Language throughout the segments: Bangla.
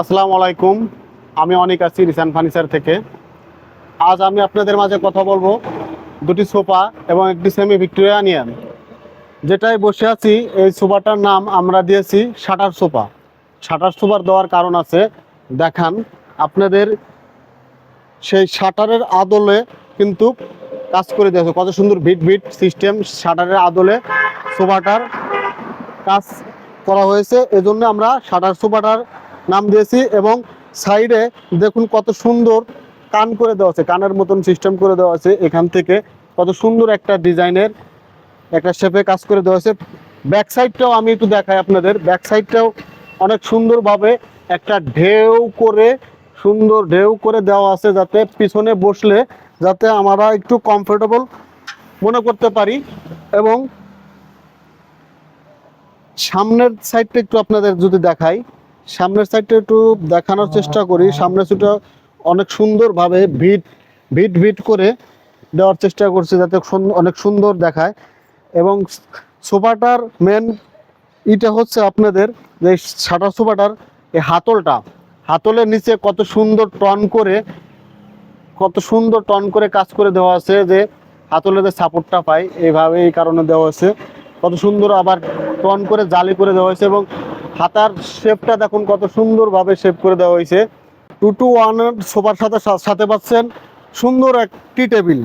আসসালামু আলাইকুম। আমি অনেক আছি রিসান ফার্নিচার থেকে। আজ আমি আপনাদের মাঝে কথা বলব দুটি সোফা এবং একটি সেমি ভিক্টোরিয়া নিয়ে। যেটাই বসে আছি, এই সোফাটার নাম আমরা দিয়েছি শাটার সোফা। শাটার সোফার দেওয়ার কারণ আছে, দেখান। আপনাদের সেই শাটারের আদলে কিন্তু কাজ করে দিয়েছে। কত সুন্দর ভিট ভিট সিস্টেম শাটারের আদলে সোফাটার কাজ করা হয়েছে। এজন্য আমরা শাটার সোফাটার নাম দিয়েছি এবং সাইডে দেখুন কত সুন্দর কান করে দেওয়া আছে, কানের মতন সিস্টেম করে দেওয়া আছে। এখান থেকে কত সুন্দর একটা ডিজাইনের একটা শেপে কাজ করে দেওয়া আছে। ব্যাক সাইডটাও আমি একটু দেখাই আপনাদের। ব্যাক সাইডটাও অনেক সুন্দরভাবে একটা ঢেউ করে, সুন্দর ঢেউ করে দেওয়া আছে যাতে পিছনে বসলে যাতে আমরা একটু কমফোর্টেবল মনে করতে পারি। এবং সামনের সাইডটা একটু আপনাদের যদি দেখাই সামনের সাইডটা একটু দেখানোর চেষ্টা করি। সামনের সাইডটা অনেক সুন্দরভাবে ভিট ভিট ভিট করে দেওয়ার চেষ্টা করছি যাতে অনেক সুন্দর দেখায়। এবং সোফাটার মেন ইটা হচ্ছে আপনাদের যে শাটার সোফাটার এই হাতলটা। হাতলের নিচে কত সুন্দর টন করে কত সুন্দর টন করে কাজ করে দেওয়া আছে যে হাতলে যে সাপোর্টটা পাই এইভাবে এই কারণে দেওয়া আছে কত সুন্দর আবার টন করে জালি করে দেওয়া হয়েছে এবং হাতার শেপটা দেখুন কত সুন্দরভাবে শেপ করে দেওয়া হয়েছে। টু টু ওয়ান সোফার সাথে সাথে পাচ্ছেন সুন্দর একটি টেবিল।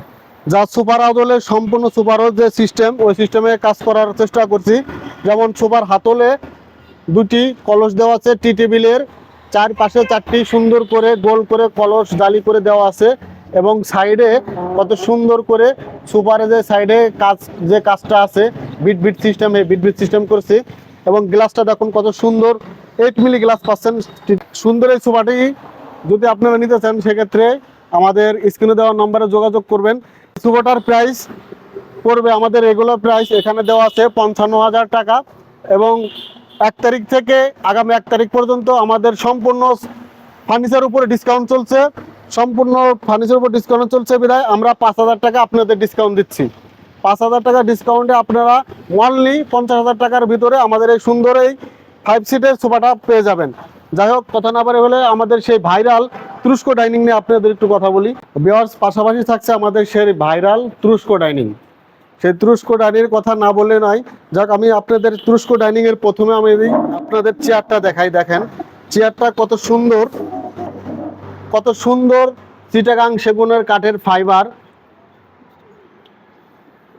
যা সুপার আদলে সম্পূর্ণ সুপারও যে সিস্টেম ওই সিস্টেমে কাজ করার চেষ্টা করছি। যেমন সুপার হাতলে দুটি কলস দেওয়া আছে, টি টেবিলের চার পাশে চারটি সুন্দর করে গোল করে কলস জালি করে দেওয়া আছে এবং সাইডে কত সুন্দর করে সুপারে যে সাইডে কাজ যে কাজটা আছে, bit bit system bit bit system করছি। এবং গ্লাসটা দেখুন কত সুন্দর এইট মিলি গ্লাস পাচ্ছেন। সুন্দর এই সোফাটি। যদি আপনারা নিতে চান, সেক্ষেত্রে আমাদের স্ক্রিনে দেওয়া নম্বরে যোগাযোগ করবেন। সোফাটার প্রাইস পড়বে আমাদের রেগুলার প্রাইস এখানে দেওয়া আছে পঞ্চান্ন হাজার টাকা। এবং এক তারিখ থেকে আগামী এক তারিখ পর্যন্ত আমাদের সম্পূর্ণ ফার্নিচার উপরে ডিসকাউন্ট চলছে। সম্পূর্ণ ফার্নিচার উপর ডিসকাউন্ট চলছে বিধায় আমরা পাঁচ হাজার টাকা আপনাদের ডিসকাউন্ট দিচ্ছি। পাঁচ হাজার টাকা ডিসকাউন্টে আপনারা ওয়ানলি পঞ্চাশ হাজার টাকার ভিতরে আমাদের এই সুন্দর এই ফাইভ সিটের সোফাটা পেয়ে যাবেন। যাই হোক, কথা না পারে হলে আমাদের সেই ভাইরাল তুরস্ক ডাইনিং নিয়ে আপনাদের একটু কথা বলি। বিয়ার্স পাশাপাশি থাকছে আমাদের সেই ভাইরাল তুরস্ক ডাইনিং সেই তুরস্ক ডাইনিং কথা না বললে নয়। যাক, আমি আপনাদের তুরস্ক ডাইনিং এর প্রথমে আমি আপনাদের চেয়ারটা দেখাই, দেখেন। চেয়ারটা কত সুন্দর কত সুন্দর চিটাগাং সেগুনের কাঠের ফাইবার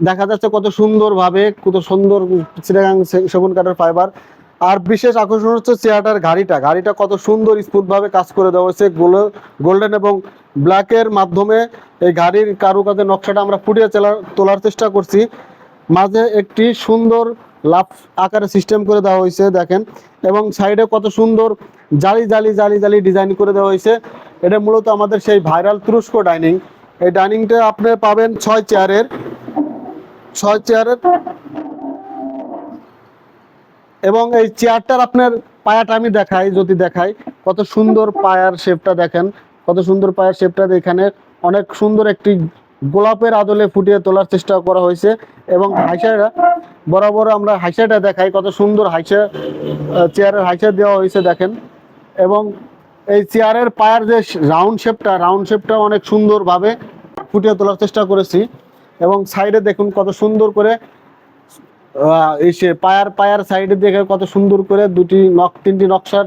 দেখা যাচ্ছে কত সুন্দরভাবে, কত সুন্দর চিটাগাং সেগুন কাঠের ফাইবার আর বিশেষ আকর্ষণ হচ্ছে চেয়ারটার গাড়িটা গাড়িটা কত সুন্দর স্মুথভাবে কাজ করে দেওয়া হয়েছে গোল্ডেন এবং ব্ল্যাকের মাধ্যমে। এই গাড়ির কারুকাজের নকশাটা আমরা ফুটিয়ে তোলার চেষ্টা করছি। মাঝে একটি সুন্দর লাভ আকারে সিস্টেম করে দেওয়া হয়েছে, দেখেন। এবং সাইডে কত সুন্দর জালি জালি জালি জালি ডিজাইন করে দেওয়া হয়েছে। এটা মূলত আমাদের সেই ভাইরাল তুরস্ক ডাইনিং এই ডাইনিংটা আপনি পাবেন ছয় চেয়ারের ছয় চেয়ারের। এবং এই চেয়ারটার আপনার পায়াটা আমি দেখাই, যদি দেখাই। কত সুন্দর পায়ার শেপটা দেখেন। কত সুন্দর পায়ার শেপটা এখানে অনেক সুন্দর একটি গোলাপের আদলে ফুটিয়ে তোলার চেষ্টা করা হয়েছে। এবং হাইসাটা বরাবর আমরা হাইসাটা দেখাই, কত সুন্দর হাইসা চেয়ারের হাইসা দেওয়া হয়েছে দেখেন। এবং এই চেয়ারের পায়ার যে রাউন্ড শেপটা রাউন্ড শেপটা অনেক সুন্দরভাবে ফুটিয়ে তোলার চেষ্টা করেছি। এবং সাইডে দেখুন কত সুন্দর করে আহ, এই সে পায়ার পায়ার সাইডে দেখে কত সুন্দর করে দুটি নক তিনটি নকশার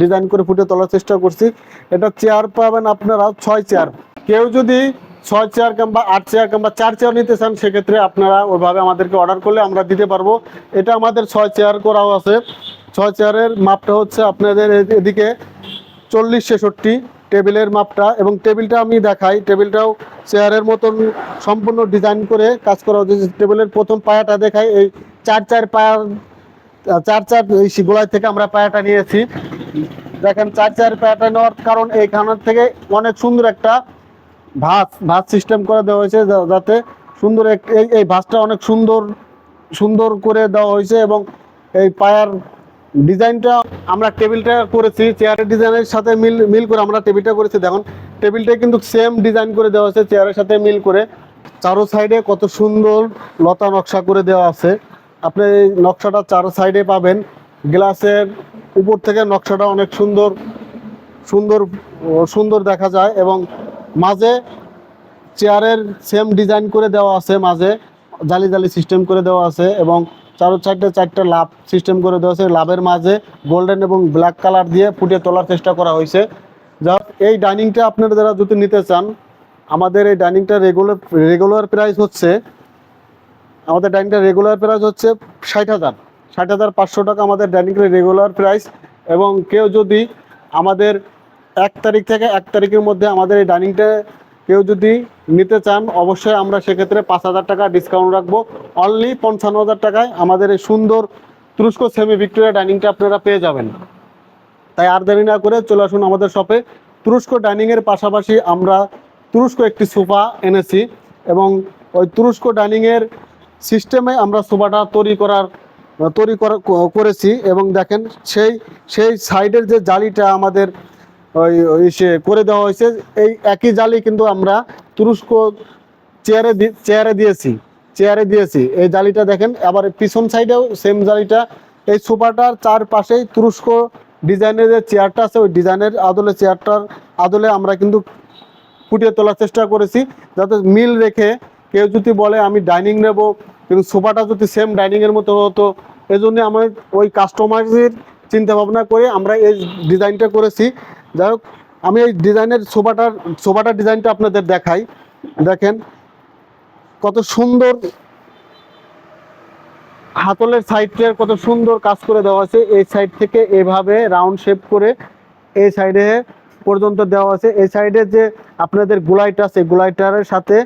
ডিজাইন করে ফুটে তোলার চেষ্টা করছি। এটা চেয়ার পাবেন আপনারা ছয় চেয়ার কেউ যদি ছয় চেয়ার কিংবা আট চেয়ার কিংবা চার চেয়ার নিতে চান সেক্ষেত্রে আপনারা ওইভাবে আমাদেরকে অর্ডার করলে আমরা দিতে পারব। এটা আমাদের ছয় চেয়ার করাও আছে। ছয় চেয়ারের মাপটা হচ্ছে আপনাদের এদিকে চল্লিশ ছেষট্টি। টেবিলের মাপটা এবং টেবিলটা আমি দেখাই। টেবিলটাও চেয়ারের মতন সম্পূর্ণ ডিজাইন করে কাজ করা হচ্ছে। টেবিলের প্রথম পায়াটা দেখাই। এই চার চার পায়ার, চার চার এই গোলায় থেকে আমরা পায়াটা নিয়েছি। দেখেন, চার চার পায়াটা নেওয়ার কারণ এইখানের থেকে অনেক সুন্দর একটা ভাত ভাত সিস্টেম করে দেওয়া হয়েছে যাতে সুন্দর এই ভাতটা অনেক সুন্দর সুন্দর করে দেওয়া হয়েছে এবং এই পায়ার ডিজাইনটা আমরা টেবিলটা করেছি চেয়ারের ডিজাইনের সাথে মিল মিল করে আমরা টেবিলটা করেছি। দেখুন, টেবিলটা কিন্তু সেম ডিজাইন করে দেওয়া আছে চেয়ারের সাথে মিল করে। চারো সাইডে কত সুন্দর লতা নকশা করে দেওয়া আছে। আপনি নকশাটা চারো সাইডে পাবেন। গ্লাসের উপর থেকে নকশাটা অনেক সুন্দর সুন্দর সুন্দর দেখা যায় এবং মাঝে চেয়ারের সেম ডিজাইন করে দেওয়া আছে, মাঝে জালি জালি সিস্টেম করে দেওয়া আছে এবং চারো চারটে চারটে লাভ সিস্টেম করে দেওয়া আছে লাভের মাঝে গোল্ডেন এবং ব্ল্যাক কালার দিয়ে ফুটিয়ে তোলার চেষ্টা করা হয়েছে। যা এই ডাইনিংটা আপনারা যারা যদি নিতে চান, আমাদের এই ডাইনিংটা রেগুলার রেগুলার প্রাইস হচ্ছে, আমাদের ডাইনিংটা রেগুলার প্রাইস হচ্ছে ষাট হাজার। ষাট হাজার পাঁচশো টাকা আমাদের ডাইনিংটা রেগুলার প্রাইস এবং কেউ যদি আমাদের এক তারিখ থেকে এক তারিখের মধ্যে আমাদের এই ডাইনিংটা কেউ যদি নিতে চান, অবশ্যই আমরা সেক্ষেত্রে পাঁচ হাজার টাকা ডিসকাউন্ট রাখব। অনলি পঞ্চান্ন হাজার টাকায় আমাদের এই সুন্দর তুরস্ক সেমি ভিক্টোরিয়া ডাইনিংটা আপনারা পেয়ে যাবেন। তাই আর দেরি না করে চলে আসুন আমাদের শপে তুরস্ক ডাইনিংয়ের পাশাপাশি আমরা তুরস্ক একটি সোফা এনেছি এবং ওই তুরস্ক ডাইনিংয়ের সিস্টেমে আমরা সোফাটা তৈরি করার, তৈরি করা, করেছি এবং দেখেন সেই সেই সাইডের যে জালিটা আমাদের ওই সে করে দেওয়া হয়েছে। এই একই জালি কিন্তু আমরা তুরস্ক চেয়ারে চেয়ারে দিয়েছি চেয়ারে দিয়েছি। এই জালিটা দেখেন, আবার পিছন সাইডেও সেম জালিটা। এই সোফাটার চারপাশেই তুরস্ক ডিজাইনের যে চেয়ারটা আছে, ওই ডিজাইনের আদলে চেয়ারটার আদলে আমরা কিন্তু ফুটিয়ে তোলার চেষ্টা করেছি। যাতে মিল রেখে কেউ যদি বলে, আমি ডাইনিং নেব, কিন্তু সোফাটা যদি সেম ডাইনিংয়ের মতো হতো এই জন্য আমার ওই কাস্টমারের চিন্তা ভাবনা করে আমরা এই ডিজাইনটা করেছি। যাই হোক, আমি এই ডিজাইনের সোফাটার সোফাটার ডিজাইনটা আপনাদের দেখাই। দেখেন, কত সুন্দর হাতলের সাইডের কত সুন্দর কাজ করে দেওয়া আছে। এই সাইড থেকে এভাবে রাউন্ড শেপ করে এই সাইডে পর্যন্ত দেওয়া আছে। এই সাইডে যে আপনাদের গোলাইটা আছে গোলাইটারের সাথে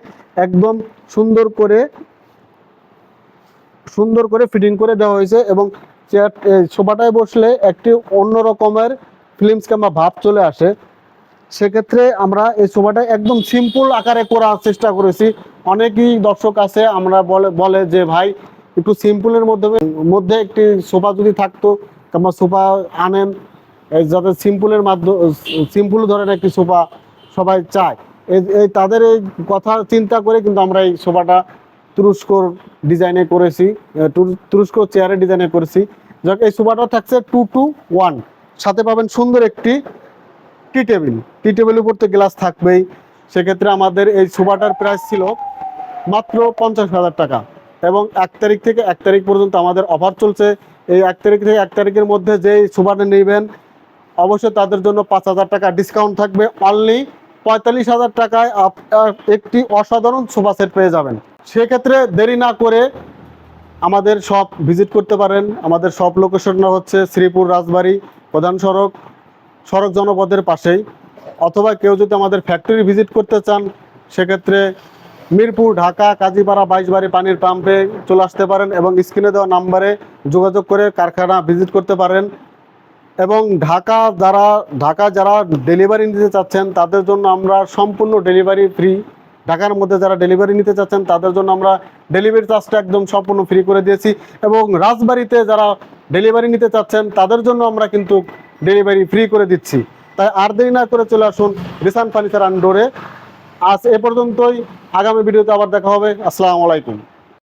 একদম সুন্দর করে সুন্দর করে ফিটিং করে দেওয়া হয়েছে এবং চেয়ার সোফাটায় বসলে একটি অন্য রকমের ফিল্মস কিংবা ভাব চলে আসে সেক্ষেত্রে আমরা এই সোফাটা একদম সিম্পল আকারে করার চেষ্টা করেছি। অনেকেই দর্শক আছে আমরা বলে বলে যে ভাই একটু সিম্পলের মধ্যে মধ্যে একটি সোফা যদি থাকতো কিংবা সোফা আনেন। যাতে সিম্পলের মাধ্যমে সিম্পল ধরনের একটি সোফা সবাই চায়। এই তাদের এই কথা চিন্তা করে কিন্তু আমরা এই সোফাটা তুরস্কর ডিজাইনে করেছি আহ, তুর- তুরস্ক চেয়ারের ডিজাইনে করেছি। যাক এই সোফাটা থাকছে টু টু ওয়ান সাথে পাবেন সুন্দর একটি টি টেবিল। টি টেবিলের উপর তো গ্লাস থাকবেই। সেক্ষেত্রে আমাদের এই সোফাটার প্রাইস ছিল মাত্র পঞ্চাশ হাজার টাকা। এবং এক তারিখ থেকে এক তারিখ পর্যন্ত আমাদের অফার চলছে। এই এক তারিখ থেকে এক তারিখের মধ্যে যেই সোফাটা নেবেন, অবশ্যই তাদের জন্য পাঁচ হাজার টাকা ডিসকাউন্ট থাকবে। অনলি পঁয়তাল্লিশ হাজার টাকায় একটি অসাধারণ সোফা সেট পেয়ে যাবেন। সেক্ষেত্রে দেরি না করে আমাদের শপ ভিজিট করতে পারেন। আমাদের শপ লোকেশনটা হচ্ছে শ্রীপুর রাজবাড়ি। প্রধান সড়ক সড়ক জনপদের পাশেই। অথবা কেউ যদি আমাদের ফ্যাক্টরি ভিজিট করতে চান, সেক্ষেত্রে মিরপুর, ঢাকা, কাজীপাড়া, বাইশবাড়ি পানির পাম্পে চলে আসতে পারেন এবং স্ক্রিনে দেওয়া নাম্বারে যোগাযোগ করে কারখানা ভিজিট করতে পারেন। এবং ঢাকা যারা ঢাকা যারা ডেলিভারি নিতে চাচ্ছেন, তাদের জন্য আমরা সম্পূর্ণ ডেলিভারি ফ্রি ঢাকার মধ্যে যারা ডেলিভারি নিতে চাচ্ছেন, তাদের জন্য আমরা ডেলিভারি চার্জটা একদম সম্পূর্ণ ফ্রি করে দিয়েছি। এবং রাজবাড়িতে যারা ডেলিভারি নিতে চাচ্ছেন, তাদের জন্য আমরা কিন্তু ডেলিভারি ফ্রি করে দিচ্ছি। তাই আর দেরি না করে চলে আসুন রিসান ফার্নিচার আন্ডোরে আজ এ পর্যন্তই, আগামী ভিডিওতে আবার দেখা হবে। আসসালামু আলাইকুম।